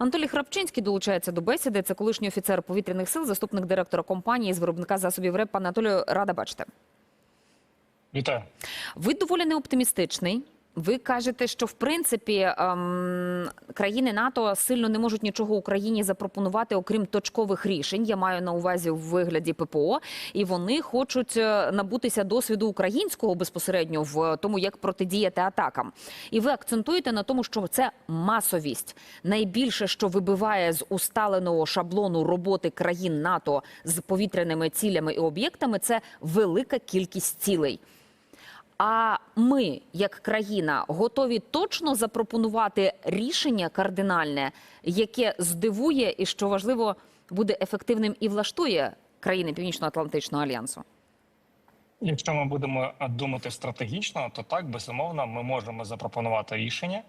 Анатолій Храпчинський долучається до бесіди. Це колишній офіцер повітряних сил, заступник директора компанії з виробника засобів РЕП. Пане Анатолію, рада бачити. Вітаю. Ви доволі неоптимістичний. Ви кажете, що в принципі ем, країни НАТО сильно не можуть нічого Україні запропонувати, окрім точкових рішень. Я маю на увазі в вигляді ППО, і вони хочуть е, набутися досвіду українського безпосередньо в тому, як протидіяти атакам. І ви акцентуєте на тому, що це масовість. Найбільше, що вибиває з усталеного шаблону роботи країн НАТО з повітряними цілями і об'єктами, це велика кількість цілей. А ми, як країна, готові точно запропонувати рішення кардинальне, яке здивує і що важливо буде ефективним і влаштує країни Північно-Атлантичного альянсу. Якщо ми будемо думати стратегічно, то так безумовно ми можемо запропонувати рішення,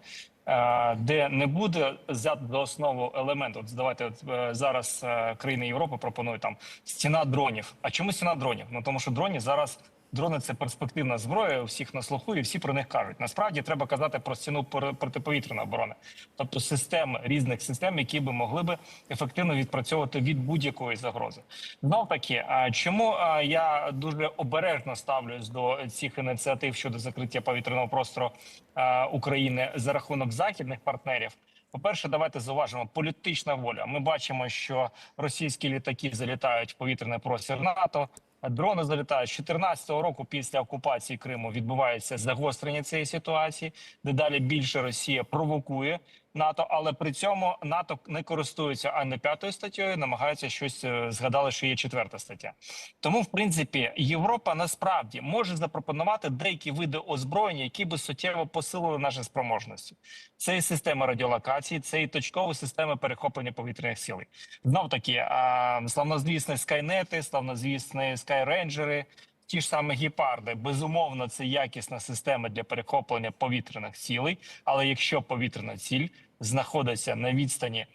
е, де не буде до основу елемент. От давайте от, е, зараз е, країни Європи пропонують там стіна дронів. А чому стіна дронів? Ну тому що дроні зараз. Дрони це перспективна зброя, у всіх на слуху, і всі про них кажуть. Насправді треба казати про стіну протиповітряної оборони, тобто систем різних систем, які би могли би ефективно відпрацьовувати від будь-якої загрози. Знов таки, чому я дуже обережно ставлюсь до цих ініціатив щодо закриття повітряного простору України за рахунок західних партнерів? По-перше, давайте зауважимо політична воля. Ми бачимо, що російські літаки залітають в повітряний простір НАТО. Дрони залітають з 2014 року після окупації Криму. Відбувається загострення цієї ситуації. Дедалі більше Росія провокує НАТО, але при цьому НАТО не користується ані п'ятою статтєю, намагається щось е, згадали, що є четверта стаття. Тому, в принципі, Європа насправді може запропонувати деякі види озброєння, які би суттєво посилили наші спроможності. Це і система радіолокації, це і точкові системи перехоплення повітряних сил. Знов таки, славнозвісні скайнети, славнозвісні скайрейнджери, ті ж самі гепарди. Безумовно, це якісна система для перехоплення повітряних цілей. Але якщо повітряна ціль знаходиться на відстані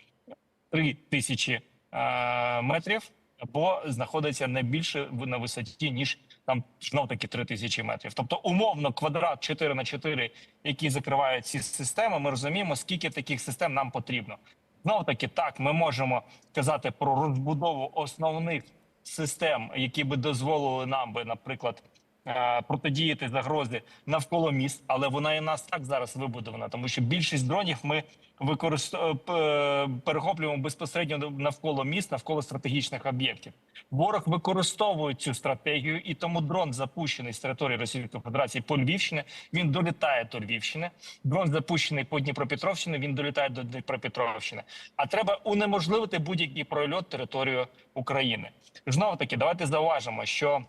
3 тисячі е, метрів, або знаходиться не більше на висоті, ніж там знов таки 3 тисячі метрів. Тобто, умовно, квадрат 4 на 4, який закриває ці системи, ми розуміємо, скільки таких систем нам потрібно. Знову таки, так, ми можемо казати про розбудову основних систем, які би дозволили нам би, наприклад, е, протидіяти загрозі навколо міст, але вона і нас так зараз вибудована, тому що більшість дронів ми використовуємо перехоплюємо безпосередньо навколо міст, навколо стратегічних об'єктів. Ворог використовує цю стратегію, і тому дрон запущений з території Російської Федерації по Львівщині. Він долітає до Львівщини. Дрон запущений по Дніпропетровщині. Він долітає до Дніпропетровщини. А треба унеможливити будь-який прольот територію України. Знову таки, давайте зауважимо, що.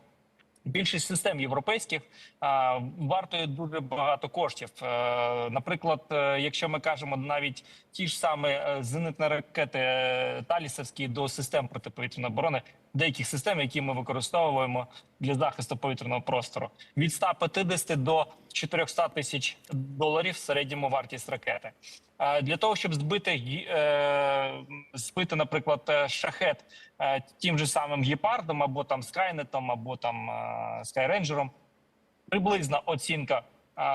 Більшість систем європейських а, вартує дуже багато коштів. Е, наприклад, е, якщо ми кажемо навіть ті ж самі е, зенитні ракети Талісовські до систем протиповітряної оборони, деяких систем, які ми використовуємо для захисту повітряного простору, від 150 до 400 тисяч доларів в середньому вартість ракети. Е, Для того щоб збити е, збити, наприклад, е, шахет тим же самим гепардом, або там скайнетом, або там скайрейнджером, приблизна оцінка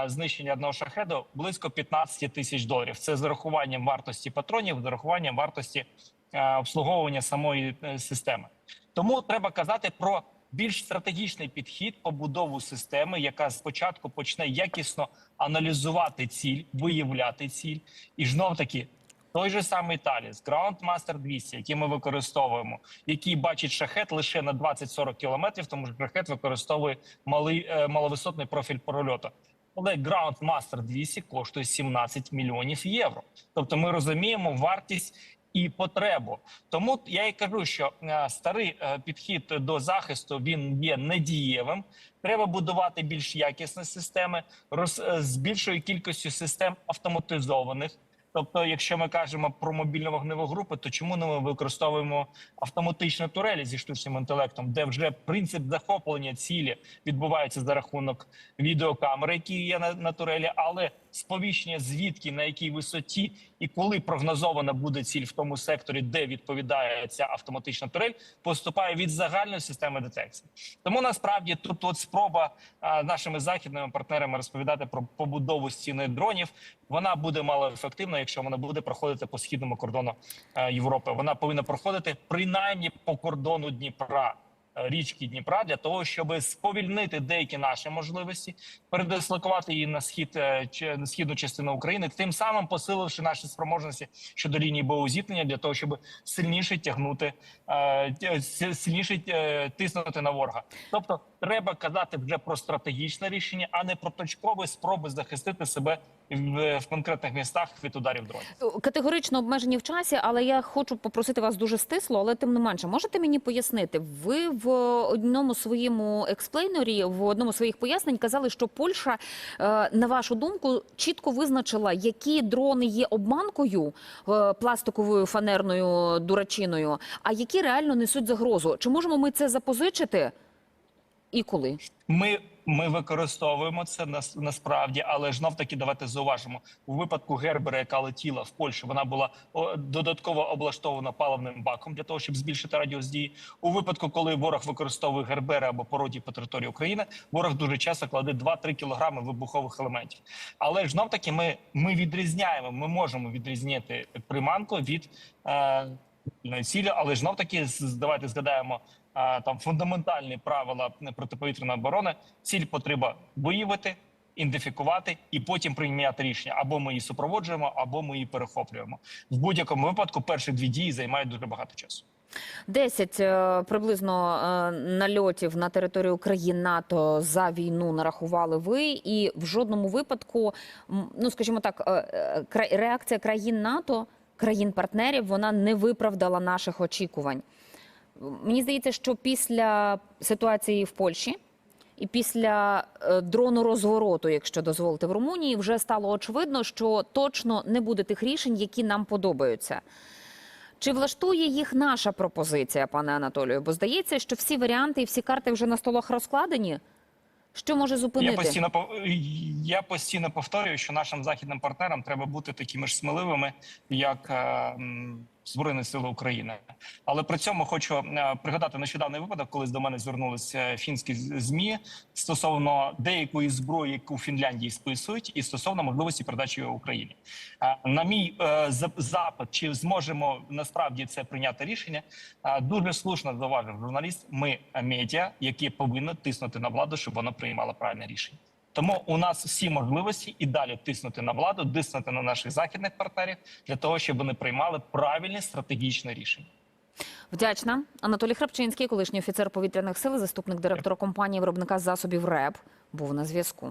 знищення одного шахеду близько 15 тисяч доларів. Це з урахуванням вартості патронів, з урахуванням вартості обслуговування самої е, системи. Тому треба казати про більш стратегічний підхід побудову системи, яка спочатку почне якісно аналізувати ціль, виявляти ціль, і знов таки. Той же самий Таліс, Groundmaster 200, який ми використовуємо, який бачить шахет лише на 20-40 кілометрів, тому що шахет використовує малий е, маловисотний профіль прольоту. Але Groundmaster 200 коштує 17 мільйонів євро. Тобто ми розуміємо вартість і потребу. Тому я і кажу, що е, старий е, підхід до захисту він є недієвим. Треба будувати більш якісні системи роз, е, з більшою кількістю систем автоматизованих. Тобто, якщо ми кажемо про мобільну вогневу групу, то чому не ми використовуємо автоматичні турелі зі штучним інтелектом, де вже принцип захоплення цілі відбувається за рахунок відеокамери, які є на, на турелі, але сповіщення звідки на якій висоті і коли прогнозована буде ціль в тому секторі, де відповідає ця автоматична турель, поступає від загальної системи детекції. Тому насправді тут от спроба а, нашими західними партнерами розповідати про побудову стіни дронів. Вона буде малоефективна, якщо вона буде проходити по східному кордону е, Європи. Вона повинна проходити принаймні по кордону Дніпра. Е, Річки Дніпра для того, щоб сповільнити деякі наші можливості, передислокувати її на схід е, на східну частину України, тим самим посиливши наші спроможності щодо лінії боєзіткнення, для того, щоб сильніше тягнути е, сильніше тиснути на ворога. Тобто, треба казати вже про стратегічне рішення, а не про точкові спроби захистити себе в, конкретних містах від ударів дронів. Категорично обмежені в часі, але я хочу попросити вас дуже стисло, але тим не менше, можете мені пояснити? Ви в одному своєму експлейнері, в одному своїх пояснень казали, що Польща, е, на вашу думку, чітко визначила, які дрони є обманкою е, пластиковою фанерною дурачиною, а які реально несуть загрозу. Чи можемо ми це запозичити? І коли? Ми, ми використовуємо це нас, насправді, але знов таки давайте зауважимо у випадку Гербера, яка летіла в Польщу, вона була додатково облаштована паливним баком для того, щоб збільшити радіус дії. У випадку, коли ворог використовує Гербери або пародії по території України, ворог дуже часто кладе 2-3 кілограми вибухових елементів. Але знов таки ми, ми відрізняємо, ми можемо відрізняти приманку від е, цілі, але знов таки давайте згадаємо там фундаментальні правила протиповітряної оборони. Ціль потрібно виявити, ідентифікувати і потім прийняти рішення. Або ми її супроводжуємо, або ми її перехоплюємо. В будь-якому випадку перші дві дії займають дуже багато часу. 10 е, приблизно е, нальотів на територію країн НАТО за війну нарахували ви, і в жодному випадку, ну скажімо так, е, е, реакція країн НАТО, країн-партнерів, вона не виправдала наших очікувань. Мені здається, що після ситуації в Польщі і після е, дрону розвороту, якщо дозволите, в Румунії, вже стало очевидно, що точно не буде тих рішень, які нам подобаються. Чи влаштує їх наша пропозиція, пане Анатолію? Бо здається, що всі варіанти і всі карти вже на столах розкладені. Що може зупинити? Я постійно я постійно повторюю, що нашим західним партнерам треба бути такими ж сміливими, як е, м, Збройні Сили України. Але при цьому хочу е, пригадати нещодавний випадок, коли до мене звернулися фінські змі стосовно деякої зброї, яку Фінляндії списують, і стосовно можливості передачі Україні. Е, На мій е, запит, чи зможемо насправді це прийняти рішення, дуже слушно зауважив журналіст. Ми медіа, які повинні тиснути на владу, щоб вона приймала правильне рішення. Тому у нас всі можливості і далі тиснути на владу, тиснути на наших західних партнерів для того, щоб вони приймали правильні стратегічні рішення. Вдячна. Анатолій Храпчинський, колишній офіцер повітряних сил, заступник директора компанії виробника засобів РЕП, був на зв'язку.